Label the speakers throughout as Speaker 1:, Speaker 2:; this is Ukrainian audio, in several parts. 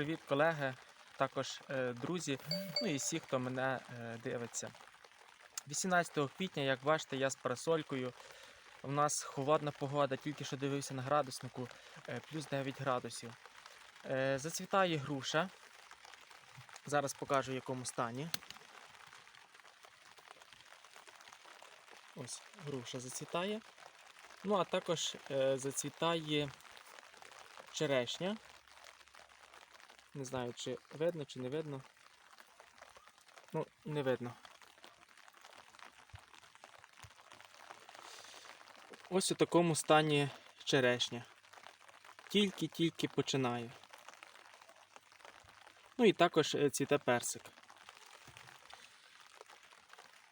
Speaker 1: привіт, колеги, також е, друзі, ну і всі, хто мене е, дивиться. 18 квітня, як бачите, я з парасолькою. У нас холодна погода, тільки що дивився на градуснику, е, плюс 9 градусів. Зацвітає груша. Зараз покажу в якому стані. Ось груша зацвітає. Ну, а також зацвітає черешня. Не знаю, чи видно, чи не видно. Ну, не видно. Ось у такому стані черешня. Тільки-тільки починає. Ну і також е, цвіте персик.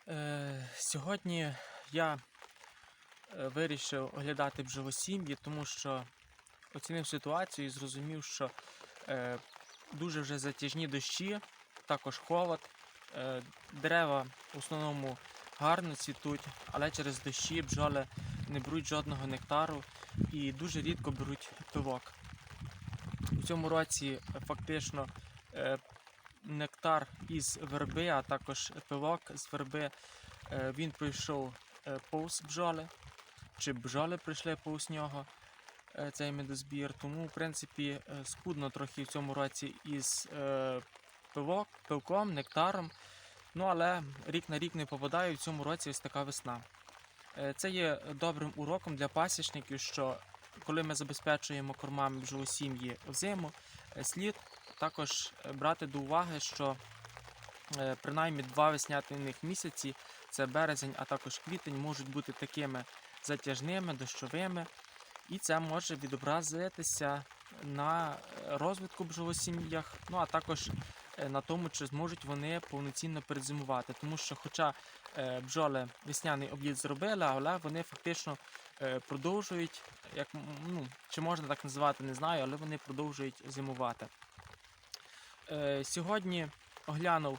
Speaker 1: Е, сьогодні я е, вирішив оглядати бджолосім'ї, тому що оцінив ситуацію і зрозумів, що е, дуже вже затяжні дощі, також холод. Е, дерева в основному гарно цвітуть, але через дощі бджоли не беруть жодного нектару і дуже рідко беруть пивок. У цьому році фактично е, нектар із верби, а також пивок з верби, е, він пройшов е, повз бджоли, чи бджоли прийшли повз нього цей медозбір. Тому, в принципі, е, скудно трохи в цьому році із е, пивок, пивком, нектаром. Ну, але рік на рік не попадає, в цьому році ось така весна. Е, Це є добрим уроком для пасічників, що коли ми забезпечуємо кормами бджолосім'ї взиму, е, слід також е, брати до уваги, що е, принаймні два весняних місяці, це березень, а також квітень, можуть бути такими затяжними, дощовими, і це може відобразитися на е, розвитку бджолосім'ях, ну а також е, на тому, чи зможуть вони повноцінно перезимувати. Тому що, хоча е, бджоли весняний обліт зробили, але вони фактично продовжують, як ну, чи можна так називати, не знаю, але вони продовжують зимувати. Сьогодні оглянув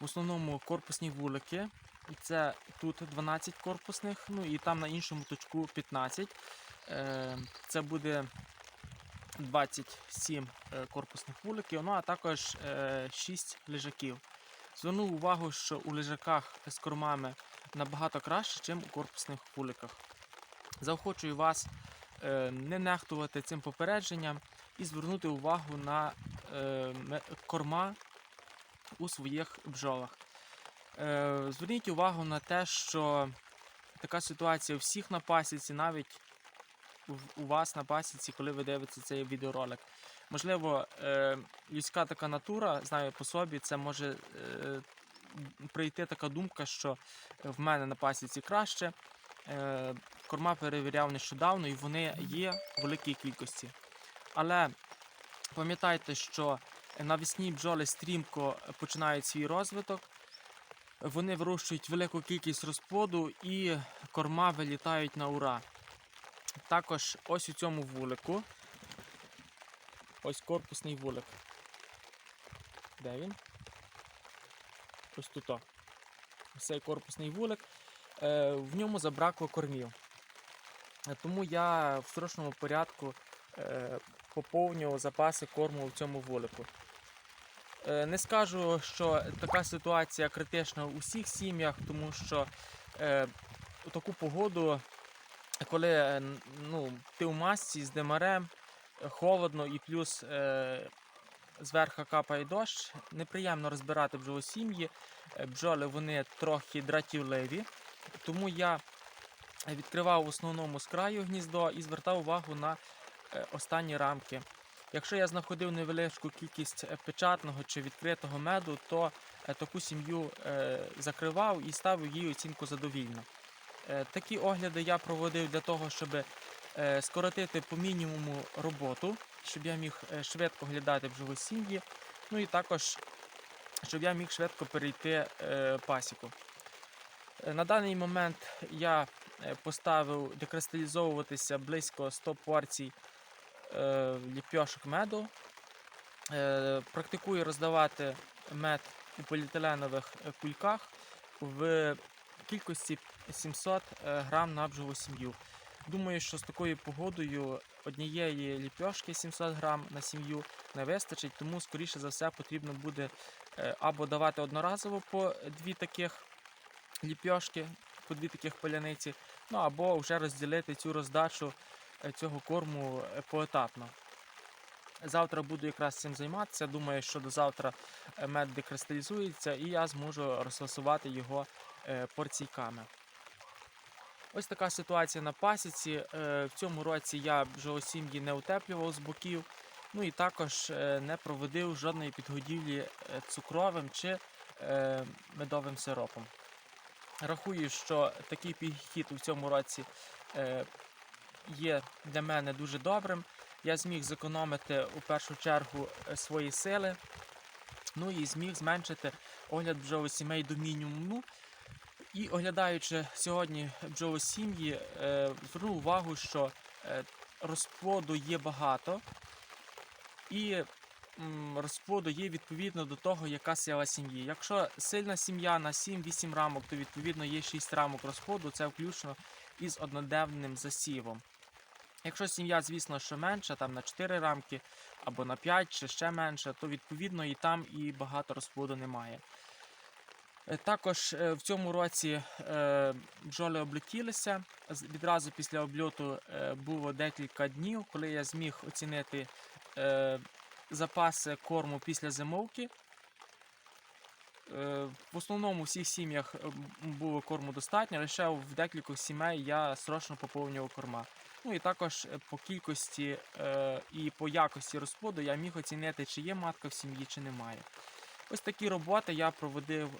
Speaker 1: в основному корпусні вулики. І це тут 12 корпусних, ну і там на іншому точку 15. Е, Це буде 27 е, корпусних вуликів, ну а також 6 лежаків. Звернув увагу, що у лежаках з кормами набагато краще, ніж у корпусних вуликах. Заохочую вас е, не нехтувати цим попередженням і звернути увагу на е, корма у своїх бджолах. Е, Зверніть увагу на те, що така ситуація у всіх на пасіці, навіть у- вас на пасіці, коли ви дивитеся цей відеоролик. Можливо, е, людська така натура, знаю по собі, це може е, прийти така думка, що в мене на пасіці краще. Е, Корма перевіряв нещодавно і вони є в великій кількості. Але пам'ятайте, що навесні бджоли стрімко починають свій розвиток, вони вирощують велику кількість розплоду і корма вилітають на ура. Також ось у цьому вулику. Ось корпусний вулик. Де він? Ось тут. Ось цей корпусний вулик. Е, в ньому забракло кормів. Е, Тому я в срочному порядку е, поповнював запаси корму в цьому вулику. Не скажу, що така ситуація критична у всіх сім'ях, тому що у таку погоду, коли е, ну, ти у масці з димарем, е, холодно і плюс е, зверху капає дощ, неприємно розбирати бджолосім'ї. Е, Бджоли вони трохи дратівливі, тому я відкривав в основному з краю гніздо і звертав увагу на останні рамки. Якщо я знаходив невеличку кількість печатного чи відкритого меду, то таку сім'ю закривав і ставив їй оцінку задовільно. Е, Такі огляди я проводив для того, щоб е, скоротити по мінімуму роботу, щоб я міг е, швидко глядати бджолосім'ї, ну і також щоб я міг швидко перейти пасіку. На даний момент я поставив декристалізовуватися близько 100 порцій ліпьошок меду. Практикую роздавати мед у поліетиленових кульках в кількості 700 е, грам на бджолу сім'ю. Думаю, що з такою погодою однієї ліпьошки 700 грам на сім'ю не вистачить, тому скоріше за все потрібно буде е, або давати одноразово по дві таких ліпьошки, по дві таких поляниці, ну або вже розділити цю роздачу е, цього корму поетапно. Завтра буду якраз цим займатися. Думаю, що до завтра мед декристалізується і я зможу розфасувати його порційками. Ось така ситуація на пасіці. Е, В цьому році я бджолосім'ї не утеплював з боків, ну і також е, не проводив жодної підгодівлі е, цукровим чи медовим сиропом. Рахую, що такий підхід у цьому році є для мене дуже добрим. Я зміг зекономити у першу чергу свої сили, ну і зміг зменшити огляд бджолосімей до мінімуму. І оглядаючи сьогодні бджолосім'ї, е, звернув увагу, що е, розплоду є багато, і розплоду є відповідно до того, яка сила сім'ї. Якщо сильна сім'я на 7-8 рамок, то відповідно є 6 рамок розплоду, це включно із одноденним засівом. Якщо сім'я, звісно, що менша, там на 4 рамки або на 5 чи ще менше, то відповідно і там і багато розплоду немає. Е, Також е, в цьому році е, бджоли облетілися. Відразу після обльоту було декілька днів, коли я зміг оцінити запаси корму після зимовки. В основному у всіх сім'ях було корму достатньо, лише в декількох сімей я срочно поповнював корма. Ну і також по кількості і по якості розплоду я міг оцінити, чи є матка в сім'ї, чи немає. Ось такі роботи я проводив